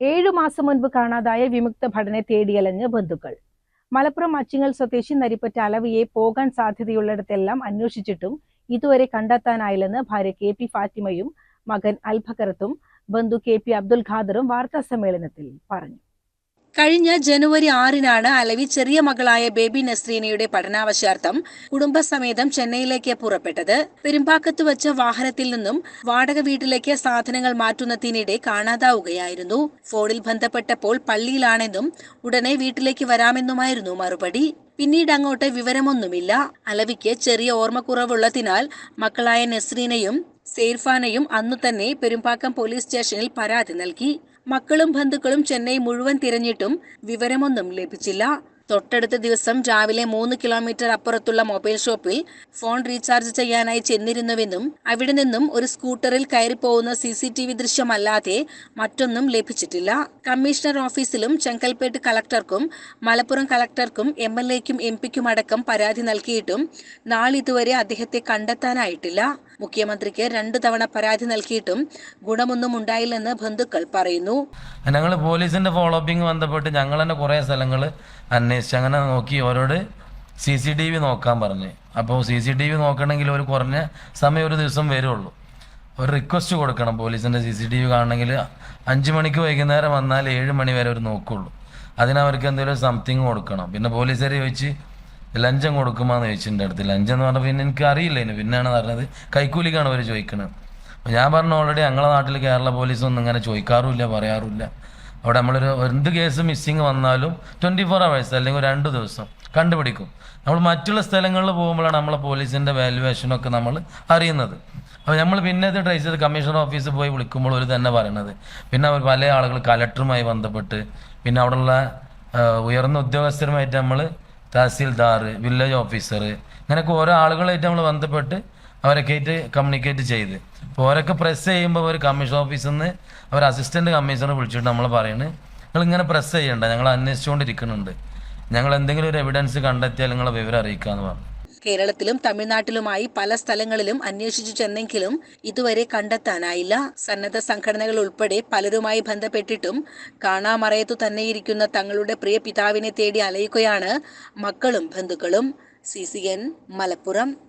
ഏഴു മാസം മുൻപ് കാണാതായ വിമുക്ത ഭടനെ തേടിയലഞ്ഞ് ബന്ധുക്കൾ. മലപ്പുറം അച്ചിങ്ങൽ സ്വദേശി നരിപ്പറ്റ അലവിയെ പോകാൻ സാധ്യതയുള്ളിടത്തെല്ലാം അന്വേഷിച്ചിട്ടും ഇതുവരെ കണ്ടെത്താനായില്ലെന്ന് ഭാര്യ കെ പി ഫാത്തിമയും മകൻ അൽബക്കറത്തും ബന്ധു കെ പി അബ്ദുൽ ഖാദറും വാർത്താ സമ്മേളനത്തിൽ പറഞ്ഞു. കഴിഞ്ഞ ജനുവരി ആറിനാണ് അലവി ചെറിയ മകളായ ബേബി നസ്രീനയുടെ പഠനാവശ്യാർത്ഥം കുടുംബസമേതം ചെന്നൈയിലേക്ക് പുറപ്പെട്ടത്. പെരുമ്പാക്കത്ത് വെച്ച വാഹനത്തിൽ നിന്നും വാടക വീട്ടിലേക്ക് സാധനങ്ങൾ മാറ്റുന്നതിനിടെ കാണാതാവുകയായിരുന്നു. ഫോണിൽ ബന്ധപ്പെട്ടപ്പോൾ പള്ളിയിലാണെന്നും ഉടനെ വീട്ടിലേക്ക് വരാമെന്നുമായിരുന്നു മറുപടി. പിന്നീട് അങ്ങോട്ട് വിവരമൊന്നുമില്ല. അലവിക്ക് ചെറിയ ഓർമ്മക്കുറവുള്ളതിനാൽ മക്കളായ നസ്രീനയും സെയ്ർഫാനയും അന്നു തന്നെ പെരുമ്പാക്കം പോലീസ് സ്റ്റേഷനിൽ പരാതി നൽകി. മക്കളും ബന്ധുക്കളും ചെന്നൈ മുഴുവൻ തിരഞ്ഞിട്ടും വിവരമൊന്നും ലഭിച്ചില്ല. തൊട്ടടുത്ത ദിവസം രാവിലെ മൂന്ന് കിലോമീറ്റർ അപ്പുറത്തുള്ള മൊബൈൽ ഷോപ്പിൽ ഫോൺ റീചാർജ് ചെയ്യാനായി ചെന്നിരുന്നുവെന്നും അവിടെ നിന്നും ഒരു സ്കൂട്ടറിൽ കയറിപ്പോകുന്ന സി സി ടി വി ദൃശ്യമല്ലാതെ മറ്റൊന്നും ലഭിച്ചിട്ടില്ല. കമ്മീഷണർ ഓഫീസിലും ചെങ്കൽപ്പേട്ട് കളക്ടർക്കും മലപ്പുറം കളക്ടർക്കും എം എൽ എക്കും എം പിക്കും അടക്കം പരാതി നൽകിയിട്ടും നാളിതുവരെ അദ്ദേഹത്തെ കണ്ടെത്താനായിട്ടില്ല. മുഖ്യമന്ത്രിക്ക് രണ്ടു തവണ പരാതി നൽകിയിട്ടും ഗുണമൊന്നും ഉണ്ടായില്ലെന്ന് ബന്ധുക്കൾ പറയുന്നു. ഞങ്ങൾ പോലീസിന്റെ ഫോളോപ്പിംഗ് ബന്ധപ്പെട്ട് ഞങ്ങൾ തന്നെ കുറേ സ്ഥലങ്ങൾ അന്വേഷിച്ച് അങ്ങനെ നോക്കി ഓരോട് സി സി ടി വി നോക്കാൻ പറഞ്ഞു. അപ്പോൾ സി സി ടി വി നോക്കണമെങ്കിൽ ഒരു കുറഞ്ഞ സമയം ഒരു ദിവസം വരുള്ളൂ. ഒരു റിക്വസ്റ്റ് കൊടുക്കണം പോലീസിന്റെ സി സി ടി വി കാണണമെങ്കിൽ അഞ്ച് മണിക്ക് വൈകുന്നേരം വന്നാൽ ഏഴ് മണി വരെ അവർ നോക്കുള്ളൂ. അതിനവർക്ക് എന്തെങ്കിലും സംതിങ് കൊടുക്കണം. പിന്നെ പോലീസുകാർ ചോദിച്ച് ലഞ്ചം കൊടുക്കുമെന്ന് ചോദിച്ചിട്ടുണ്ട് അടുത്ത്. ലഞ്ചം എന്ന് പറഞ്ഞാൽ പിന്നെ എനിക്ക് അറിയില്ല ഇനി. പിന്നെയാണ് പറഞ്ഞത് കൈക്കൂലിക്കാണ് അവർ ചോദിക്കുന്നത് അപ്പോൾ ഞാൻ പറഞ്ഞു ഓൾറെഡി ഞങ്ങളെ നാട്ടിൽ കേരള പോലീസൊന്നും ഇങ്ങനെ ചോദിക്കാറുമില്ല പറയാറില്ല അവിടെ നമ്മളൊരു എന്ത് കേസ് മിസ്സിങ് വന്നാലും ട്വന്റി ഫോർ അവേഴ്സ് അല്ലെങ്കിൽ രണ്ട് ദിവസം കണ്ടുപിടിക്കും. നമ്മൾ മറ്റുള്ള സ്ഥലങ്ങളിൽ പോകുമ്പോഴാണ് നമ്മളെ പോലീസിന്റെ വാല്യുവേഷനൊക്കെ നമ്മൾ അറിയുന്നത്. അപ്പോൾ നമ്മൾ പിന്നെ ഇത് ട്രേസ് ചെയ്ത് കമ്മീഷണർ ഓഫീസിൽ പോയി വിളിക്കുമ്പോൾ ഒരു തന്നെ പറയണത്. പിന്നെ അവർ പല ആളുകൾ കലക്ടറുമായി ബന്ധപ്പെട്ട് പിന്നെ അവിടെയുള്ള ഉയർന്ന ഉദ്യോഗസ്ഥരുമായിട്ട് നമ്മൾ തഹസീൽദാർ വില്ലേജ് ഓഫീസർ ഇങ്ങനെയൊക്കെ ഓരോ ആളുകളായിട്ട് നമ്മൾ ബന്ധപ്പെട്ട് അവരൊക്കെ ആയിട്ട് കമ്മ്യൂണിക്കേറ്റ് ചെയ്ത്. അപ്പോൾ ഓരൊക്കെ പ്രസ് ചെയ്യുമ്പോൾ ഒരു കമ്മീഷൻ ഓഫീസിൽ നിന്ന് അവർ അസിസ്റ്റന്റ് കമ്മീഷണർ വിളിച്ചിട്ട് നമ്മൾ പറയുന്നത് നിങ്ങൾ ഇങ്ങനെ പ്രസ് ചെയ്യണ്ട ഞങ്ങൾ അന്വേഷിച്ചുകൊണ്ടിരിക്കുന്നുണ്ട് ഞങ്ങൾ എന്തെങ്കിലും ഒരു എവിഡൻസ് കണ്ടെത്തിയാൽ നിങ്ങളെ വിവരം അറിയിക്കാന്ന് പറഞ്ഞു. കേരളത്തിലും തമിഴ്നാട്ടിലുമായി പല സ്ഥലങ്ങളിലും അന്വേഷിച്ചു ചെന്നെങ്കിലും ഇതുവരെ കണ്ടെത്താനായില്ല. സന്നദ്ധ സംഘടനകൾ ഉൾപ്പെടെ പലരുമായി ബന്ധപ്പെട്ടിട്ടും കാണാമറയത്തു തന്നെയിരിക്കുന്ന തങ്ങളുടെ പ്രിയ പിതാവിനെ തേടി അലയുകയാണ് മക്കളും ബന്ധുക്കളും. C C N Malappuram.